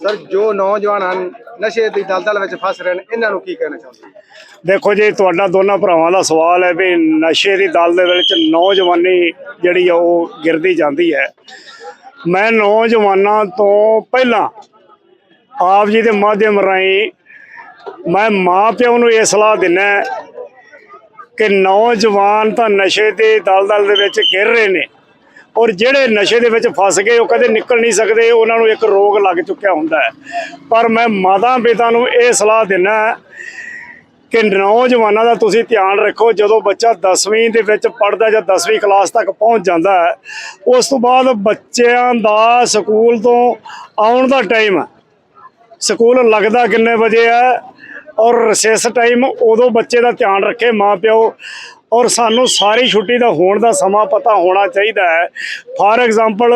Sir, ਜੋ ਨੌਜਵਾਨ ਹਨ ਨਸ਼ੇ ਦੀ ਦਲਦਲ ਵਿੱਚ ਫਸ ਰਹੇ ਨੇ, ਇਹਨਾਂ ਨੂੰ ਕੀ ਕਹਿਣਾ ਚਾਹੁੰਦੇ ਦੇਖੋ ਜੀ, ਤੁਹਾਡਾ ਦੋਨਾਂ ਭਰਾਵਾਂ ਦਾ ਸਵਾਲ ਹੈ ਵੀ ਨਸ਼ੇ ਦੀ ਦਲ ਦੇ ਵਿੱਚ ਨੌਜਵਾਨੀ ਜਿਹੜੀ ਆ, ਉਹ ਗਿਰਦੀ ਜਾਂਦੀ ਹੈ। ਮੈਂ ਨੌਜਵਾਨਾਂ ਤੋਂ ਪਹਿਲਾਂ ਆਪ ਜੀ ਦੇ ਮਾਧਿਅਮ ਰਾਹੀਂ ਮੈਂ ਮਾਂ ਪਿਓ ਨੂੰ ਇਹ ਸਲਾਹ ਦਿੰਦਾ ਕਿ ਨੌਜਵਾਨ ਤਾਂ ਨਸ਼ੇ ਦੇ ਦਲਦਲ ਦੇ ਵਿੱਚ ਗਿਰ ਰਹੇ ਨੇ ਔਰ ਜਿਹੜੇ ਨਸ਼ੇ ਦੇ ਵਿੱਚ ਫਸ ਗਏ, ਉਹ ਕਦੇ ਨਿਕਲ ਨਹੀਂ ਸਕਦੇ, ਉਹਨਾਂ ਨੂੰ ਇੱਕ ਰੋਗ ਲੱਗ ਚੁੱਕਿਆ ਹੁੰਦਾ ਹੈ। ਪਰ ਮੈਂ ਮਾਤਾ ਪਿਤਾ ਨੂੰ ਇਹ ਸਲਾਹ ਦਿੰਦਾ ਕਿ ਨੌਜਵਾਨਾਂ ਦਾ ਤੁਸੀਂ ਧਿਆਨ ਰੱਖੋ, ਜਦੋਂ ਬੱਚਾ 10ਵੀਂ ਦੇ ਵਿੱਚ ਪੜਦਾ ਜਾਂ 10ਵੀਂ ਕਲਾਸ ਤੱਕ ਪਹੁੰਚ ਜਾਂਦਾ ਹੈ, ਉਸ ਤੋਂ ਬਾਅਦ ਬੱਚਿਆਂ ਦਾ ਸਕੂਲ ਤੋਂ ਆਉਣ ਦਾ ਟਾਈਮ ਸਕੂਲ ਲੱਗਦਾ ਕਿੰਨੇ ਵਜੇ ਹੈ ਔਰ ਰਿਸੈਸ ਟਾਈਮ, ਉਦੋਂ ਬੱਚੇ ਦਾ ਧਿਆਨ ਰੱਖੇ ਮਾਪਿਓ। ਔਰ ਸਾਨੂੰ ਸਾਰੀ ਛੁੱਟੀ ਦਾ ਹੋਣ ਦਾ ਸਮਾਂ ਪਤਾ ਹੋਣਾ ਚਾਹੀਦਾ ਹੈ। ਫਾਰ ਐਗਜ਼ਾਮਪਲ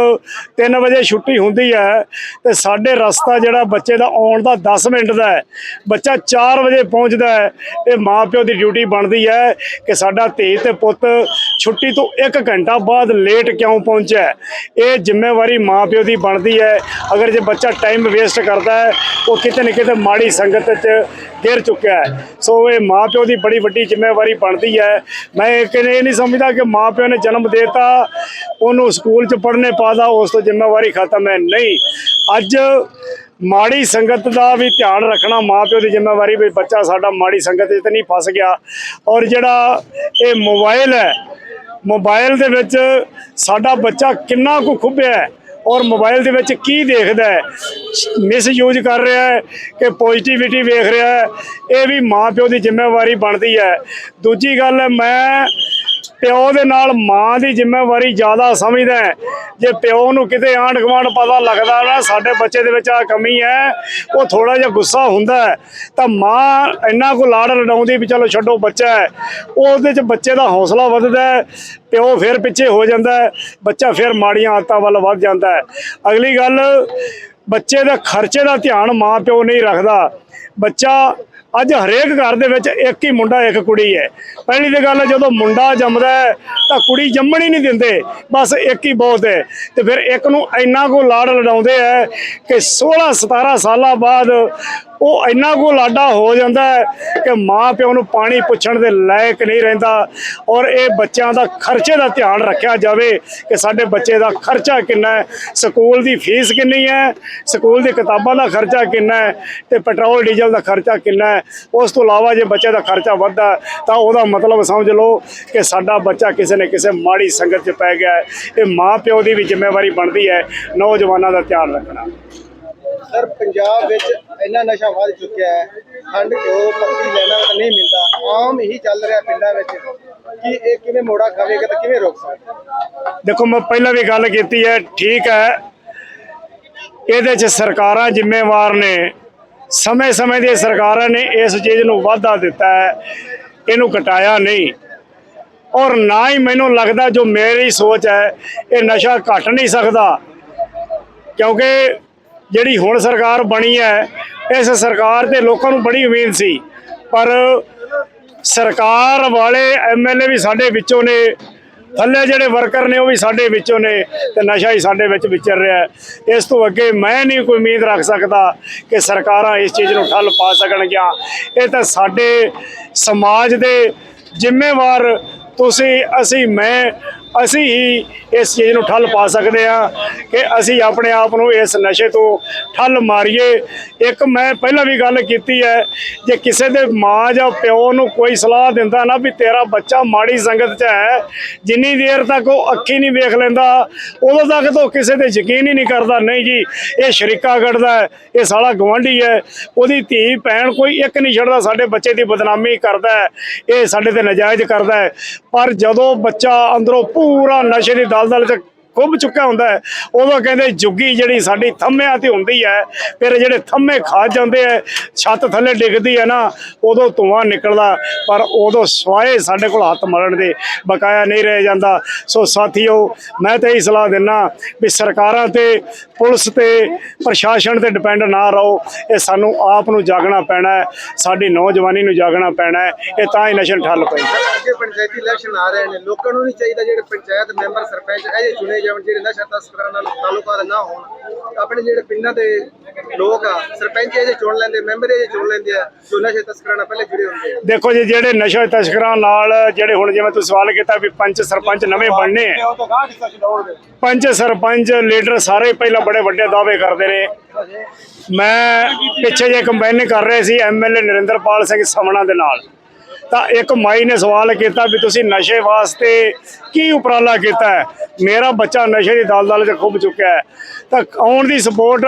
3 ਵਜੇ ਛੁੱਟੀ ਹੁੰਦੀ ਹੈ ਤੇ ਸਾਡੇ ਰਸਤਾ ਜਿਹੜਾ ਬੱਚੇ ਦਾ ਆਉਣ ਦਾ 10 ਮਿੰਟ ਦਾ ਹੈ। ਬੱਚਾ 4 ਵਜੇ ਪਹੁੰਚਦਾ ਹੈ ਇਹ ਮਾਪਿਓ ਦੀ ਡਿਊਟੀ ਬਣਦੀ ਹੈ ਕਿ ਸਾਡਾ ਧੀ ਤੇ ਪੁੱਤ ਛੁੱਟੀ ਤੋਂ 1 ਘੰਟਾ ਬਾਅਦ ਲੇਟ ਕਿਉਂ ਪਹੁੰਚਿਆ ਇਹ ਜ਼ਿੰਮੇਵਾਰੀ ਮਾਪਿਓ ਦੀ ਬਣਦੀ ਹੈ। ਅਗਰ ਜੇ ਬੱਚਾ ਟਾਈਮ ਵੇਸਟ ਕਰਦਾ ਹੈ, ਉਹ ਕਿਤੇ ਨਾ ਕਿਤੇ ਮਾੜੀ ਸੰਗਤ 'ਚ ਗਿਰ ਚੁੱਕਿਆ ਹੈ। ਸੋ ਇਹ ਮਾਪਿਓ ਦੀ ਬੜੀ ਵੱਡੀ ਜ਼ਿੰਮੇਵਾਰੀ ਬਣਦੀ ਹੈ। ਮੈਂ ਇੱਕ ਇਹ ਨਹੀਂ ਸਮਝਦਾ ਕਿ ਮਾਂ ਪਿਓ ਨੇ ਜਨਮ ਦੇਤਾ, ਉਹਨੂੰ ਸਕੂਲ 'ਚ ਪੜ੍ਹਨੇ ਪਾਦਾ ਉਸ ਤੋਂ ਜ਼ਿੰਮੇਵਾਰੀ ਖਤਮ ਹੈ। ਨਹੀਂ, ਅੱਜ ਮਾੜੀ ਸੰਗਤ ਦਾ ਵੀ ਧਿਆਨ ਰੱਖਣਾ ਮਾਪਿਓ ਦੀ ਜ਼ਿੰਮੇਵਾਰੀ ਵੀ ਬੱਚਾ ਸਾਡਾ ਮਾੜੀ ਸੰਗਤ 'ਚ ਤਾਂ ਨਹੀਂ ਫਸ ਗਿਆ। ਔਰ ਜਿਹੜਾ ਇਹ ਮੋਬਾਈਲ ਹੈ ਮੋਬਾਈਲ ਦੇ ਵਿੱਚ ਸਾਡਾ ਬੱਚਾ ਕਿੰਨਾ ਕੁ ਖੁੱਬਿਆ ਹੈ। ਔਰ ਮੋਬਾਈਲ ਦੇ ਵਿੱਚ ਕੀ ਦੇਖਦਾ ਹੈ? ਮਿਸ ਕਰ ਰਿਹਾ ਹੈ ਕਿ ਪੋਜ਼ਿਟਿਵਿਟੀ ਵੇਖ ਰਿਹਾ ਹੈ। ਇਹ ਵੀ ਮਾਂ ਪਿਓ ਦੀ ਜ਼ਿੰਮੇਵਾਰੀ ਬਣਦੀ ਹੈ। ਦੂਜੀ ਗੱਲ ਮੈਂ ਪਿਓ ਦੇ ਨਾਲ ਮਾਂ ਦੀ ਜ਼ਿੰਮੇਵਾਰੀ ਜ਼ਿਆਦਾ ਸਮਝਦਾ ਹੈ। ਜੇ ਪਿਓ ਨੂੰ ਕਿਤੇ ਆਂਢ ਗੁਆਂਢ ਪਤਾ ਲੱਗਦਾ ਨਾ ਸਾਡੇ ਬੱਚੇ ਦੇ ਵਿੱਚ ਆ ਕਮੀ ਹੈ, ਉਹ ਥੋੜਾ ਜਿਹਾ ਗੁੱਸਾ ਹੁੰਦਾ ਹੈ, ਤਾਂ ਮਾਂ ਇੰਨਾ ਕੋ ਲਾੜ ਲਡਾਉਂਦੀ ਵੀ ਚਲੋ ਛੱਡੋ ਬੱਚਾ ਹੈ। ਉਹਦੇ ਚ ਬੱਚੇ ਦਾ ਹੌਸਲਾ ਵੱਧਦਾ ਹੈ, ਪਿਓ ਫਿਰ ਪਿੱਛੇ ਹੋ ਜਾਂਦਾ ਹੈ, ਬੱਚਾ ਫਿਰ ਮਾੜੀਆਂ ਆਦਤਾਂ ਵੱਲ ਵੱਧ ਜਾਂਦਾ ਹੈ। ਅਗਲੀ ਗੱਲ, ਬੱਚੇ ਦੇ ਖਰਚੇ ਦਾ ਧਿਆਨ ਮਾਂ ਪਿਓ ਨਹੀਂ ਰੱਖਦਾ। ਬੱਚਾ ਅੱਜ ਹਰੇਕ ਘਰ ਦੇ ਵਿੱਚ ਇੱਕ ਹੀ ਮੁੰਡਾ, ਇੱਕ ਕੁੜੀ ਹੈ। ਪਹਿਲੀ ਤੇ ਗੱਲ, ਜਦੋਂ ਮੁੰਡਾ ਜੰਮਦਾ ਹੈ, ਤਾਂ ਕੁੜੀ ਜੰਮਣ ਹੀ ਨਹੀਂ ਦਿੰਦੇ। ਬਸ ਇੱਕ ਹੀ ਬਹੁਤ ਹੈ। ਤੇ ਫਿਰ ਇੱਕ ਨੂੰ ਇੰਨਾ ਕੋ ਲਾੜ ਲੜਾਉਂਦੇ ਹੈ ਕਿ 16 17 ਸਾਲਾਂ ਬਾਅਦ ਉਹ ਇੰਨਾ ਕੋ ਲਾਡਾ ਹੋ ਜਾਂਦਾ ਕਿ ਮਾਂ ਪਿਓ ਨੂੰ ਪਾਣੀ ਪੁੱਛਣ ਦੇ ਲਾਇਕ ਨਹੀਂ ਰਹਿੰਦਾ ਔਰ ਇਹ ਬੱਚਿਆਂ ਦਾ ਖਰਚੇ ਦਾ ਧਿਆਨ ਰੱਖਿਆ ਜਾਵੇ ਕਿ ਸਾਡੇ ਬੱਚੇ ਦਾ ਖਰਚਾ ਕਿੰਨਾ ਹੈ, ਸਕੂਲ ਦੀ ਫੀਸ ਕਿੰਨੀ ਹੈ, ਸਕੂਲ ਦੀ ਕਿਤਾਬਾਂ ਦਾ ਖਰਚਾ ਕਿੰਨਾ ਹੈ ਤੇ ਪੈਟਰੋਲ, ਡੀਜ਼ਲ ਦਾ ਖਰਚਾ ਕਿੰਨਾ ਹੈ। ਉਸ ਤੋਂ ਇਲਾਵਾ ਜੇ ਬੱਚੇ ਦਾ ਖਰਚਾ ਵੱਧਦਾ ਤਾਂ ਉਹਦਾ ਮਤਲਬ ਸਮਝ ਲਓ ਕਿ ਸਾਡਾ ਬੱਚਾ ਕਿਸੇ ਨੇ ਕਿਸੇ ਮਾੜੀ ਸੰਗਤ 'ਚ ਪੈ ਗਿਆ ਇਹ ਮਾਂ ਪਿਓ ਦੀ ਵੀ ਜ਼ਿੰਮੇਵਾਰੀ ਬਣਦੀ ਹੈ, ਨੌਜਵਾਨਾਂ ਦਾ ਧਿਆਨ ਰੱਖਣਾ। ਸਰ, ਪੰਜਾਬ ਵਿੱਚ ਇੰਨਾ ਨਸ਼ਾ ਵੱਧ ਚੁੱਕਿਆ ਹੈ ਖੰਡ ਘਿਓ ਪੱਤੀ ਲੈਣਾ ਤਾਂ ਨਹੀਂ ਮਿਲਦਾ। ਆਮ ਹੀ ਚੱਲ ਰਿਹਾ ਪਿੰਡਾਂ ਵਿੱਚ ਕਿ ਇਹ ਕਿਵੇਂ ਮੋੜਾ ਖਾਵੇਗਾ ਤਾਂ ਕਿਵੇਂ ਰੋਕ ਸਕਦਾ। ਦੇਖੋ, ਮੈਂ ਪਹਿਲਾਂ ਵੀ ਗੱਲ ਕੀਤੀ ਹੈ, ਠੀਕ ਹੈ। ਇਹਦੇ 'ਚ ਸਰਕਾਰਾਂ ਜ਼ਿੰਮੇਵਾਰ ਨੇ। ਸਮੇਂ-ਸਮੇਂ ਦੀਆਂ ਸਰਕਾਰਾਂ ਨੇ ਇਸ ਚੀਜ਼ ਨੂੰ ਵਾਧਾ ਦਿੱਤਾ ਹੈ। ਇਹਨੂੰ ਘਟਾਇਆ ਨਹੀਂ। ਔਰ ਨਾ ਹੀ ਮੈਨੂੰ ਲੱਗਦਾ ਜੋ ਮੇਰੀ ਸੋਚ ਹੈ, ਇਹ ਨਸ਼ਾ ਘਟ ਨਹੀਂ ਸਕਦਾ। ਕਿਉਂਕਿ ਜਿਹੜੀ ਹੁਣ ਸਰਕਾਰ ਬਣੀ ਹੈ ਇਸ ਸਰਕਾਰ ਤੇ ਲੋਕਾਂ ਨੂੰ ਬੜੀ ਉਮੀਦ ਸੀ। ਪਰ ਸਰਕਾਰ ਵਾਲੇ ਐਮਐਲਏ ਵੀ ਸਾਡੇ ਵਿੱਚੋਂ ਨੇ, ਥੱਲੇ ਜਿਹੜੇ ਵਰਕਰ ਨੇ ਉਹ ਵੀ ਸਾਡੇ ਵਿੱਚੋਂ ਨੇ ਤੇ ਨਸ਼ਾ ਹੀ ਸਾਡੇ ਵਿੱਚ ਵਿਚਰ ਰਿਹਾ ਇਸ ਤੋਂ ਅੱਗੇ ਮੈਂ ਨਹੀਂ ਕੋਈ ਉਮੀਦ ਰੱਖ ਸਕਦਾ ਕਿ ਸਰਕਾਰਾਂ ਇਸ ਚੀਜ਼ ਨੂੰ ਠੱਲ ਪਾ ਸਕਣਗੀਆਂ। ਇਹ ਤਾਂ ਸਾਡੇ ਸਮਾਜ ਦੇ ਜ਼ਿੰਮੇਵਾਰ ਤੁਸੀਂ, ਅਸੀਂ, ਮੈਂ ਅਸੀਂ ਹੀ ਇਸ ਚੀਜ਼ ਨੂੰ ਠੱਲ ਪਾ ਸਕਦੇ ਹਾਂ ਕਿ ਅਸੀਂ ਆਪਣੇ ਆਪ ਨੂੰ ਇਸ ਨਸ਼ੇ ਤੋਂ ਠੱਲ ਮਾਰੀਏ। ਇੱਕ ਮੈਂ ਪਹਿਲਾਂ ਵੀ ਗੱਲ ਕੀਤੀ ਹੈ, ਜੇ ਕਿਸੇ ਦੇ ਮਾਂ ਜਾਂ ਪਿਓ ਨੂੰ ਕੋਈ ਸਲਾਹ ਦਿੰਦਾ ਨਾ ਵੀ ਤੇਰਾ ਬੱਚਾ ਮਾੜੀ ਸੰਗਤ 'ਚ ਹੈ, ਜਿੰਨੀ ਦੇਰ ਤੱਕ ਉਹ ਅੱਖੀ ਨਹੀਂ ਵੇਖ ਲੈਂਦਾ, ਉਦੋਂ ਤੱਕ ਤਾਂ ਉਹ ਕਿਸੇ ਤੇ ਯਕੀਨ ਹੀ ਨਹੀਂ ਕਰਦਾ, ਨਹੀਂ ਜੀ, ਇਹ ਸ਼ਰੀਕਾ ਕੱਢਦਾ ਹੈ, ਇਹ ਸਾਲਾ ਗਵਾਂਢੀ ਹੈ, ਉਹਦੀ ਧੀ ਭੈਣ ਕੋਈ ਇੱਕ ਨਹੀਂ ਛੱਡਦਾ, ਸਾਡੇ ਬੱਚੇ ਦੀ ਬਦਨਾਮੀ ਕਰਦਾ ਹੈ, ਇਹ ਸਾਡੇ ਤੇ ਨਜਾਇਜ਼ ਕਰਦਾ ਹੈ। ਪਰ ਜਦੋਂ ਬੱਚਾ ਅੰਦਰੋਂ ਪੂਰਾ ਨਸ਼ੇ ਦੀ ਦਲਦਲ 'ਚ ਖੁੱਭ ਚੁੱਕਾ ਹੁੰਦਾ ਹੈ। ਉਦੋਂ ਕਹਿੰਦੇ ਜੁੱਗੀ ਜਿਹੜੀ ਸਾਡੀ ਥੰਮਿਆਂ ਤੇ ਹੁੰਦੀ ਹੈ, ਫਿਰ ਜਿਹੜੇ ਥੰਮੇ ਖਾ ਜਾਂਦੇ ਆ ਛੱਤ ਥੱਲੇ ਡਿੱਗਦੀ ਹੈ ਨਾ, ਉਦੋਂ ਧੂਆਂ ਨਿਕਲਦਾ, ਪਰ ਉਦੋਂ ਸਵਾਏ ਸਾਡੇ ਕੋਲ ਹੱਥ ਮਾਰਨ ਦੇ, ਬਕਾਇਆ ਨਹੀਂ ਰਹਿ ਜਾਂਦਾ। ਸੋ ਸਾਥੀਓ, ਮੈਂ ਤਾਂ ਇਹ ਸਲਾਹ ਦਿੰਨਾ ਵੀ ਸਰਕਾਰਾਂ ਤੇ, ਪੁਲਿਸ ਤੇ, ਪ੍ਰਸ਼ਾਸਨ ਤੇ ਡਿਪੈਂਡ ਨਾ ਰਹੋ। ਇਹ ਸਾਨੂੰ ਆਪ ਨੂੰ ਜਾਗਣਾ ਪੈਣਾ ਹੈ, ਸਾਡੀ ਨੌਜਵਾਨੀ ਨੂੰ ਜਾਗਣਾ ਪੈਣਾ ਹੈ, ਇਹ ਤਾਂ ਹੀ ਨਸ਼ਾ ਠੱਲ ਪਈ ਅੱਗੇ ਪੰਚਾਇਤੀ ਇਲੈਕਸ਼ਨ ਆ ਰਹੇ ਨੇ, ਲੋਕਾਂ ਨੂੰ ਨਹੀਂ ਚਾਹੀਦਾ ਜਿਹੜੇ ਪੰਚਾਇਤ ਮੈਂਬਰ ਸਰਪੰਚ, ਇਹ ਚੁਣੇ ਨੌਜਵਾਨ ਜਿਹੜੇ ਨਸ਼ਾ ਤਸਕਰਾਂ ਨਾਲ ਤਾਲੁਕਾਤ ਨਾ ਹੋਣ ਆਪਣੇ ਜਿਹੜੇ ਪਿੰਡਾਂ ਦੇ ਲੋਕ ਆ, ਸਰਪੰਚ ਇਹ ਚੁਣ ਲੈਂਦੇ, ਮੈਂਬਰ ਇਹ ਚੁਣ ਲੈਂਦੇ ਆ, ਜੋ ਨਸ਼ੇ ਤਸਕਰਾਂ ਨਾਲ ਪਹਿਲੇ ਜੁੜੇ ਹੁੰਦੇ ਆ। ਦੇਖੋ ਜੀ, ਜਿਹੜੇ ਨਸ਼ਾ ਤਸਕਰਾਂ ਨਾਲ, ਜਿਹੜੇ ਹੁਣ ਜਿਵੇਂ ਤੁਸੀਂ ਸਵਾਲ ਕੀਤਾ ਵੀ ਪੰਚ ਸਰਪੰਚ ਨਵੇਂ ਬਣਨੇ ਆ। ਪੰਚ ਸਰਪੰਚ, ਲੀਡਰ ਸਾਰੇ ਪਹਿਲਾਂ ਬੜੇ ਵੱਡੇ ਦਾਅਵੇ ਕਰਦੇ ਨੇ। ਮੈਂ ਪਿੱਛੇ ਜੇ ਕੰਪੇਨਿੰਗ ਕਰ ਰਹੇ ਸੀ ਐਮਐਲਏ ਨਰਿੰਦਰਪਾਲ ਸਿੰਘ ਸਮਣਾ ਦੇ ਨਾਲ। ਤਾਂ ਇੱਕ ਮਾਈ ਨੇ ਸਵਾਲ ਕੀਤਾ ਵੀ ਤੁਸੀਂ ਨਸ਼ੇ ਵਾਸਤੇ ਕੀ ਉਪਰਾਲਾ ਕੀਤਾ ਹੈ? ਮੇਰਾ ਬੱਚਾ ਨਸ਼ੇ ਦੀ ਦਲਦਲ 'ਚ ਖੁੱਭ ਚੁੱਕਿਆ ਹੈ। ਤਾਂ ਆਉਣ ਦੀ ਸਪੋਰਟ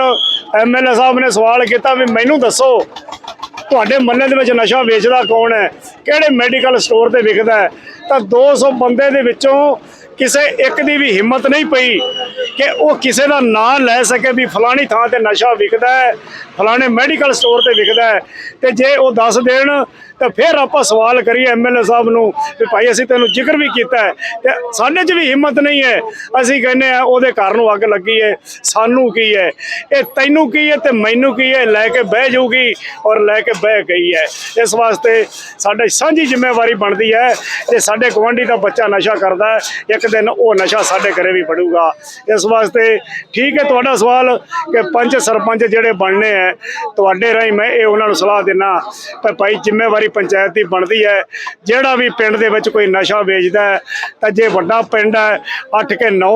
ਐਮਐਲਏ ਸਾਹਿਬ ਨੇ ਸਵਾਲ ਕੀਤਾ ਵੀ ਮੈਨੂੰ ਦੱਸੋ ਤੁਹਾਡੇ ਮੱਲੇ ਦੇ ਵਿੱਚ ਨਸ਼ਾ ਵੇਚਦਾ ਕੌਣ ਹੈ? ਕਿਹੜੇ ਮੈਡੀਕਲ ਸਟੋਰ ਤੇ ਵਿਕਦਾ ਹੈ? ਤਾਂ 200 ਬੰਦੇ ਦੇ ਵਿੱਚੋਂ ਕਿਸੇ ਇੱਕ ਦੀ ਵੀ ਹਿੰਮਤ ਨਹੀਂ ਪਈ ਕਿ ਉਹ ਕਿਸੇ ਦਾ ਨਾਂ ਲੈ ਸਕੇ ਵੀ ਫਲਾਣੀ ਥਾਂ ਤੇ ਨਸ਼ਾ ਵਿਕਦਾ ਹੈ, ਫਲਾਣੇ ਮੈਡੀਕਲ ਸਟੋਰ ਤੇ ਵਿਕਦਾ ਹੈ। ਤੇ ਜੇ ਉਹ ਦੱਸ ਦੇਣ, ਤਾਂ ਫਿਰ ਆਪਾਂ ਸਵਾਲ ਕਰੀਏ ਐਮਐਲਏ ਸਾਹਿਬ ਨੂੰ ਵੀ ਭਾਈ ਅਸੀਂ ਤੈਨੂੰ ਜ਼ਿਕਰ ਵੀ ਕੀਤਾ ਹੈ ਤੇ ਸਾਡੇ 'ਚ ਵੀ ਹਿੰਮਤ ਨਹੀਂ ਹੈ। ਅਸੀਂ ਕਹਿੰਦੇ ਆ ਉਹਦੇ ਘਰ ਨੂੰ ਅੱਗ ਲੱਗੀ ਹੈ। ਸਾਨੂੰ ਕੀ ਹੈ? ਇਹ ਤੈਨੂੰ ਕੀ ਹੈ ਤੇ ਮੈਨੂੰ ਕੀ ਹੈ? ਲੈ ਕੇ ਬਹਿ ਜਾਊਗੀ ਔਰ ਲੈ ਕੇ ਬਹਿ ਗਈ ਹੈ। ਇਸ ਵਾਸਤੇ ਸਾਡੇ ਸਾਂਝੀ ਜ਼ਿੰਮੇਵਾਰੀ ਬਣਦੀ ਹੈ ਜੇ ਸਾਡੇ ਗਵਾਂਢੀ ਦਾ ਬੱਚਾ ਨਸ਼ਾ ਕਰਦਾ ਹੈ। ਇੱਕ ਦਿਨ ਉਹ ਨਸ਼ਾ ਸਾਡੇ ਘਰੇ ਵੀ ਫੜੂਗਾ ਇਸ ਵਾਸਤੇ ਠੀਕ ਹੈ ਤੁਹਾਡਾ ਸਵਾਲ ਕਿ ਪੰਚ ਸਰਪੰਚ ਜਿਹੜੇ ਬਣਨੇ ਹੈ, ਤੁਹਾਡੇ ਰਾਹੀਂ ਮੈਂ ਇਹ ਉਹਨਾਂ ਨੂੰ ਸਲਾਹ ਦਿੰਦਾ ਪਰ ਭਾਈ ਜ਼ਿੰਮੇਵਾਰੀ ਪੰਚਾਇਤ ਦੀ ਬਣਦੀ ਹੈ। ਜਿਹੜਾ ਵੀ ਪਿੰਡ ਦੇ ਵਿੱਚ ਕੋਈ ਨਸ਼ਾ ਵੇਚਦਾ ਹੈ, ਤਾਂ ਜੇ ਵੱਡਾ ਪਿੰਡ ਹੈ 8 ਕੇ 9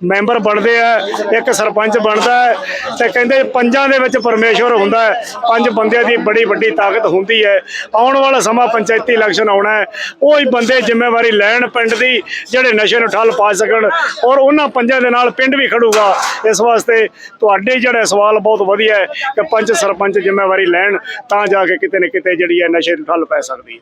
ਮੈਂਬਰ ਬਣਦੇ ਆ, ਇੱਕ ਸਰਪੰਚ ਬਣਦਾ ਹੈ ਤੇ ਕਹਿੰਦੇ ਪੰਜਾਂ ਦੇ ਵਿੱਚ ਪਰਮੇਸ਼ਵਰ ਹੁੰਦਾ ਹੈ। ਪੰਜ ਬੰਦਿਆਂ ਦੀ ਬੜੀ ਵੱਡੀ ਤਾਕਤ ਹੁੰਦੀ ਹੈ। ਆਉਣ ਵਾਲਾ ਸਮਾਂ ਪੰਚਾਇਤੀ ਇਲੈਕਸ਼ਨ ਆਉਣਾ ਹੈ। ਉਹ ਹੀ ਬੰਦੇ ਜ਼ਿੰਮੇਵਾਰੀ ਲੈਣ ਪਿੰਡ ਦੀ, ਜਿਹੜੇ ਨਸ਼ੇ ਨੂੰ ਠੱਲ ਪਾ ਸਕਣ ਔਰ ਉਹਨਾਂ ਪੰਜਾਂ ਦੇ ਨਾਲ ਪਿੰਡ ਵੀ ਖੜੂਗਾ। ਇਸ ਵਾਸਤੇ ਤੁਹਾਡੇ ਜਿਹੜਾ ਸਵਾਲ ਬਹੁਤ ਵਧੀਆ ਹੈ ਕਿ ਪੰਚ ਸਰਪੰਚ ਜ਼ਿੰਮੇਵਾਰੀ ਲੈਣ ਤਾਂ ਜਾ ਕੇ ਕਿਤੇ ਨਾ ਕਿਤੇ ਜਿਹੜੀ ਹੈ ਨਸ਼ੇ ਨੂੰ ਠੱਲ ਪੈ ਸਕਦੀ ਹੈ।